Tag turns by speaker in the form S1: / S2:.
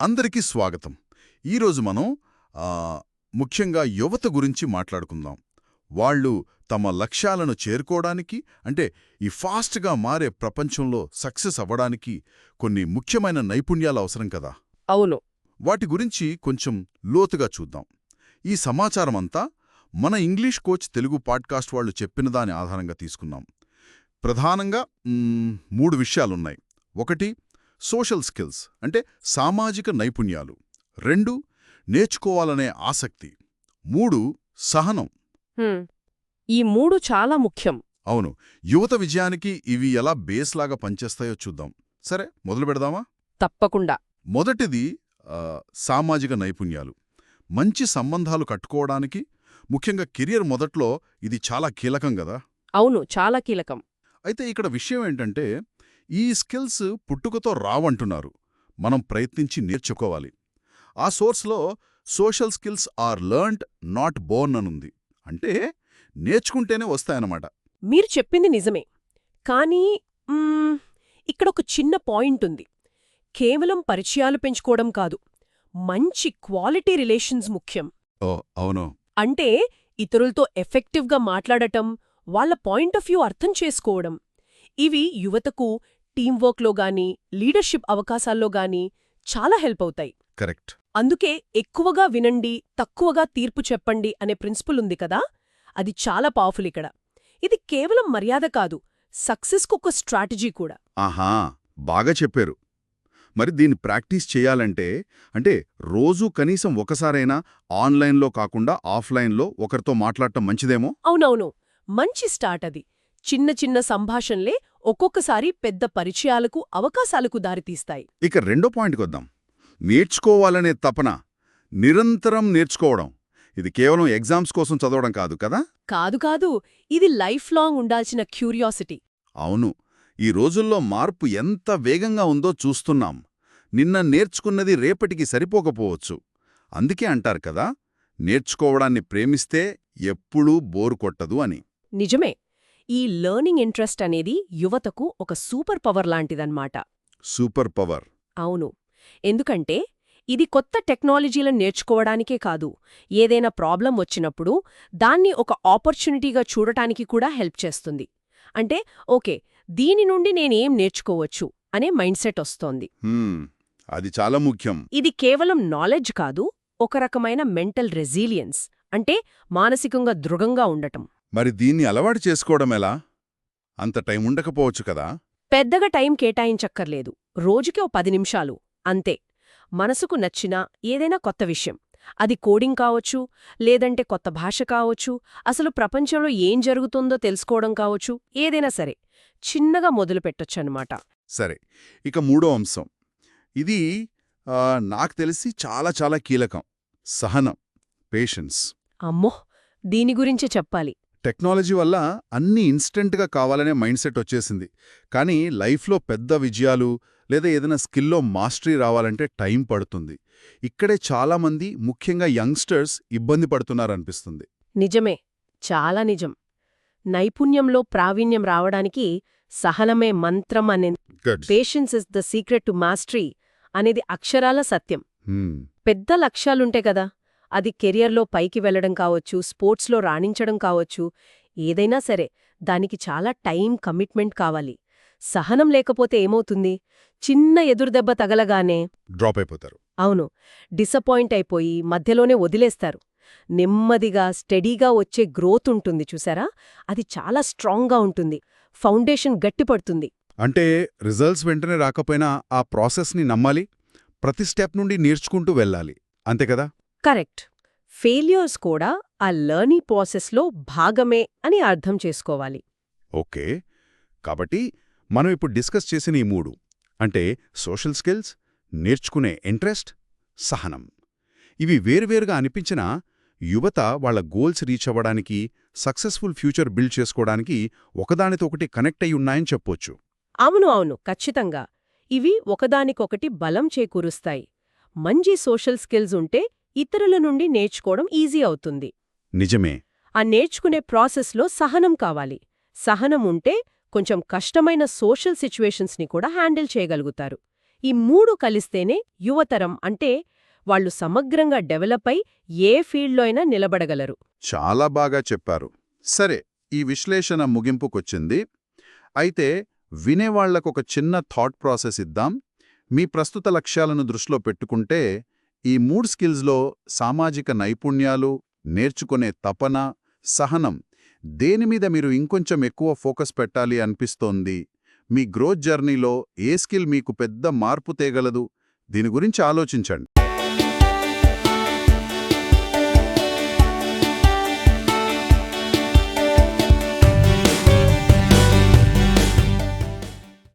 S1: అందరికీ స్వాగతం. ఈరోజు మనం ముఖ్యంగా యువత గురించి మాట్లాడుకుందాం. వాళ్ళు తమ లక్ష్యాలను చేరుకోవడానికి అంటే ఈ ఫాస్ట్గా మారే ప్రపంచంలో సక్సెస్ అవ్వడానికి కొన్ని ముఖ్యమైన నైపుణ్యాలు అవసరం కదా?
S2: అవును.
S1: వాటి గురించి కొంచెం లోతుగా చూద్దాం. ఈ సమాచారమంతా మన ఇంగ్లీష్ కోచ్ తెలుగు పాడ్కాస్ట్ వాళ్ళు చెప్పిన దాని ఆధారంగా తీసుకున్నాం ప్రధానంగా మూడు విషయాలున్నాయి. ఒకటి సోషల్ స్కిల్స్ అంటే సామాజిక నైపుణ్యాలు. రెండు నేర్చుకోవాలనే ఆసక్తి. మూడు సహనం.
S2: ఈ మూడు చాలా ముఖ్యం.
S1: అవును. యువత విజయానికి ఇవి ఎలా బేస్లాగా పనిచేస్తాయో చూద్దాం. సరే మొదలు పెడదామా?
S2: తప్పకుండా.
S1: మొదటిది సామాజిక నైపుణ్యాలు. మంచి సంబంధాలు కట్టుకోవడానికి ముఖ్యంగా కెరియర్ మొదట్లో ఇది చాలా కీలకం కదా
S2: అవును చాలా కీలకం.
S1: అయితే ఇక్కడ విషయం ఏంటంటే ఈ స్కిల్స్ పుట్టుకతో రావంటున్నారు. మనం ప్రయత్నించి నేర్చుకోవాలి. ఆ సోర్స్లో social skills are learned not born అనుంది. అంటే నేర్చుకుంటేనే వస్తాయన్నమాట.
S2: మీరు చెప్పింది నిజమే. కానీ ఇక్కడ ఒక చిన్న పాయింట్ ఉంది కేవలం పరిచయాలు పెంచుకోవడం కాదు. మంచి క్వాలిటీ రిలేషన్స్ ముఖ్యం.
S1: ఓ అవును.
S2: అంటే ఇతరులతో ఎఫెక్టివ్గా మాట్లాడటం వాళ్ళ పాయింట్ ఆఫ్ వ్యూ అర్థం చేసుకోవడం. ఇవి యువతకు టీంవర్క్లో గాని లీడర్షిప్ అవకాశాల్లో గాని చాలా హెల్ప్ అవుతాయి.
S1: కరెక్ట్.
S2: అందుకే ఎక్కువగా వినండి తక్కువగా తీర్పు చెప్పండి అనే ప్రిన్సిపల్ ఉంది కదా? అది చాలా పవర్ఫుల్ ఇక్కడ. ఇది కేవలం మర్యాద కాదు సక్సెస్కు ఒక స్ట్రాటజీ కూడా.
S1: ఆహా! బాగా చెప్పారు. మరి దీన్ని ప్రాక్టీస్ చేయాలంటే అంటే రోజూ కనీసం ఒకసారైనా ఆన్లైన్లో కాకుండా ఆఫ్లైన్లో ఒకరితో మాట్లాడటం మంచిదేమో?
S2: అవునవును. మంచి స్టార్ట్ అది. చిన్న చిన్న సంభాషణలే ఒక్కొక్కసారి పెద్ద పరిచయాలకు అవకాశాలకు దారితీస్తాయి.
S1: ఇక రెండో పాయింట్కి వద్దాం. నేర్చుకోవాలనే తపన నిరంతరం నేర్చుకోవడం. ఇది కేవలం ఎగ్జామ్స్ కోసం చదవడం కాదు కదా?
S2: కాదు కాదు ఇది లైఫ్ లాంగ్ ఉండాల్సిన క్యూరియాసిటీ.
S1: అవును. ఈ రోజుల్లో మార్పు ఎంత వేగంగా ఉందో చూస్తున్నాం. నిన్న నేర్చుకున్నది రేపటికి సరిపోకపోవచ్చు. అందుకే అంటారు కదా నేర్చుకోవడాన్ని ప్రేమిస్తే ఎప్పుడూ బోరు కొట్టదు అని.
S2: నిజమే. ఈ లెర్నింగ్ ఇంట్రెస్ట్ అనేది యువతకు ఒక సూపర్ పవర్ లాంటిదన్నమాట.
S1: Super power.
S2: అవును. ఎందుకంటే ఇది కొత్త టెక్నాలజీలను నేర్చుకోవడానికే కాదు ఏదైనా ప్రాబ్లం వచ్చినప్పుడు దాన్ని ఒక ఆపర్చునిటీగా చూడటానికి కూడా హెల్ప్ చేస్తుంది. అంటే ఓకే దీని నుండి నేనేం నేర్చుకోవచ్చు అనే మైండ్ సెట్ వస్తోంది.
S1: అది చాలా ముఖ్యం.
S2: ఇది కేవలం నాలెడ్జ్ కాదు ఒక రకమైన మెంటల్ రెసిలియన్స్ అంటే మానసికంగా దృఢంగా ఉండటం.
S1: మరి దీన్ని అలవాటు చేసుకోవడం ఎలా? అంత టైం ఉండకపోవచ్చు కదా?
S2: పెద్దగా టైం కేటాయించక్కర్లేదు. రోజుకి ఓ పది నిమిషాలు. అంతే. మనసుకు నచ్చిన ఏదైనా కొత్త విషయం. అది కోడింగ్ కావచ్చు లేదంటే కొత్త భాష కావచ్చు అసలు ప్రపంచంలో ఏం జరుగుతుందో తెలుసుకోవడం కావచ్చు ఏదైనా సరే. చిన్నగా మొదలుపెట్టొచ్చన్నమాట
S1: సరే. ఇక మూడో అంశం. ఇది నాకు తెలిసి చాలా చాలా కీలకం. సహనం. పేషెన్స్.
S2: అమ్మో! దీని గురించే చెప్పాలి.
S1: టెక్నాలజీ వల్ల అన్నీ ఇన్స్టెంట్గా కావాలనే మైండ్ సెట్ వచ్చేసింది. కానీ లైఫ్లో పెద్ద విజయాలు లేదా ఏదైనా స్కిల్లో మాస్టరీ రావాలంటే టైం పడుతుంది. ఇక్కడే చాలామంది ముఖ్యంగా యంగ్స్టర్స్ ఇబ్బంది పడుతున్నారనిపిస్తుంది.
S2: నిజమే. చాలా నిజం. నైపుణ్యంలో ప్రావీణ్యం రావడానికి సహనమే మంత్రం అనే patience is the secret to mastery అనేది అక్షరాల సత్యం. పెద్ద లక్ష్యాలుంటే కదా? అది కెరియర్లో పైకి వెళ్ళడం కావచ్చు స్పోర్ట్స్లో రాణించడం కావచ్చు ఏదైనా సరే దానికి చాలా టైం కమిట్మెంట్ కావాలి. సహనం లేకపోతే ఏమవుతుంది? చిన్న ఎదురుదెబ్బ తగలగానే
S1: డ్రాప్ అయిపోతారు.
S2: అవును. డిసప్పాయింట్ అయిపోయి మధ్యలోనే వదిలేస్తారు. నెమ్మదిగా స్టడీగా వచ్చే గ్రోత్ ఉంటుంది చూసారా? అది చాలా స్ట్రాంగ్గా ఉంటుంది. ఫౌండేషన్ గట్టిపడుతుంది.
S1: అంటే రిజల్ట్స్ వెంటనే రాకపోయినా ఆ ప్రాసెస్ని నమ్మాలి ప్రతి స్టెప్ నుండి నేర్చుకుంటూ వెళ్ళాలి. అంతే కదా?
S2: కరెక్ట్. ఫెయిల్యూర్స్ కూడా ఆ లర్నింగ్ ప్రాసెస్లో భాగమే అని అర్థం చేసుకోవాలి.
S1: ఓకే. కాబట్టి మనం ఇప్పుడు డిస్కస్ చేసిన ఈ మూడు అంటే సోషల్ స్కిల్స్ నేర్చుకునే ఇంట్రెస్ట్ సహనం. ఇవి వేరువేరుగా అనిపించినా యువత వాళ్ళ గోల్స్ రీచ్ అవ్వడానికి సక్సెస్ఫుల్ ఫ్యూచర్ బిల్డ్ చేసుకోవడానికి ఒకదానితో ఒకటి కనెక్ట్ అయి ఉన్నాయని చెప్పొచ్చు.
S2: అవును అవును. ఖచ్చితంగా. ఇవి ఒకదానికొకటి బలం చేకూరుస్తాయి. మంచి సోషల్ స్కిల్స్ ఉంటే ఇతరుల నుండి నేర్చుకోవడం ఈజీ అవుతుంది.
S1: నిజమే.
S2: ఆ నేర్చుకునే ప్రాసెస్లో సహనం కావాలి. సహనం ఉంటే కొంచెం కష్టమైన సోషల్ సిచ్యువేషన్స్ని కూడా హ్యాండిల్ చేయగలుగుతారు. ఈ మూడు కలిస్తేనే యువతరం అంటే వాళ్ళు సమగ్రంగా డెవలప్ అయి ఏ ఫీల్డ్లో అయినా నిలబడగలరు.
S1: చాలా బాగా చెప్పారు. సరే ఈ విశ్లేషణ ముగింపుకొచ్చింది. అయితే వినేవాళ్ళకొక చిన్న థాట్ ప్రాసెస్ ఇద్దాం. మీ ప్రస్తుత లక్ష్యాలను దృష్టిలో పెట్టుకుంటే ఈ మూడు స్కిల్స్లో సామాజిక నైపుణ్యాలు నేర్చుకునే తపన సహనం దేని మీద మీరు ఇంకొంచెం ఎక్కువ ఫోకస్ పెట్టాలి అనిపిస్తోంది? మీ గ్రోత్ జర్నీలో ఏ స్కిల్ మీకు పెద్ద మార్పు తేగలదు? దీని గురించి ఆలోచించండి.